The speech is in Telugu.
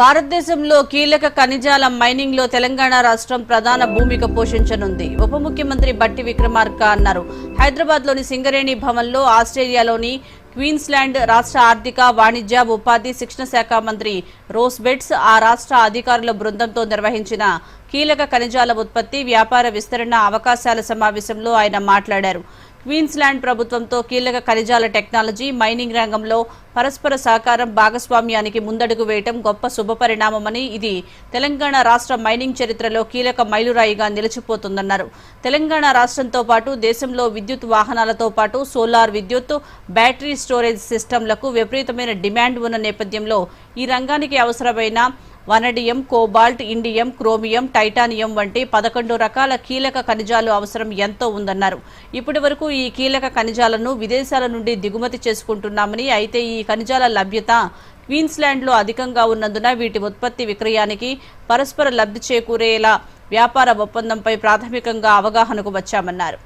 భారతదేశంలో కీలక ఖనిజాల మైనింగ్లో తెలంగాణ రాష్ట్రం ప్రధాన భూమిక పోషించనుంది. ఉప ముఖ్యమంత్రి బట్టి విక్రమార్క అన్నారు. హైదరాబాద్లోని సింగరేణి భవన్లో ఆస్ట్రేలియాలోని క్వీన్స్లాండ్ రాష్ట్ర ఆర్థిక వాణిజ్య ఉపాధి శిక్షణ శాఖ మంత్రి రోస్బెట్స్ ఆ రాష్ట్ర అధికారుల బృందంతో నిర్వహించిన కీలక ఖనిజాల ఉత్పత్తి వ్యాపార విస్తరణ అవకాశాల సమావేశంలో ఆయన మాట్లాడారు. క్వీన్స్లాండ్ ప్రభుత్వంతో కీలక ఖనిజాల టెక్నాలజీ మైనింగ్ రంగంలో పరస్పర సహకారం భాగస్వామ్యానికి ముందడుగు వేయటం గొప్ప శుభపరిణామమని ఇది తెలంగాణ రాష్ట్ర మైనింగ్ చరిత్రలో కీలక మైలురాయిగా నిలిచిపోతుందన్నారు. తెలంగాణ రాష్ట్రంతో పాటు దేశంలో విద్యుత్ వాహనాలతో పాటు సోలార్ విద్యుత్ బ్యాటరీ స్టోరేజ్ సిస్టంలకు విపరీతమైన డిమాండ్ ఉన్న నేపథ్యంలో ఈ రంగానికి అవసరమైన vanadium cobalt indium chromium titanium వంటి పదకొండు రకాల కీలక ఖనిజాలు అవసరం ఎంతో ఉందన్నారు. ఇప్పటి వరకు ఈ కీలక ఖనిజాలను విదేశాల నుండి దిగుమతి చేసుకుంటున్నామని అయితే ఈ ఖనిజాల లభ్యత క్వీన్స్లాండ్లో అధికంగా ఉన్నందున వీటి ఉత్పత్తి విక్రయానికి పరస్పర లబ్ధి చేకూరేలా వ్యాపార ఒప్పందంపై ప్రాథమికంగా అవగాహనకు వచ్చామన్నారు.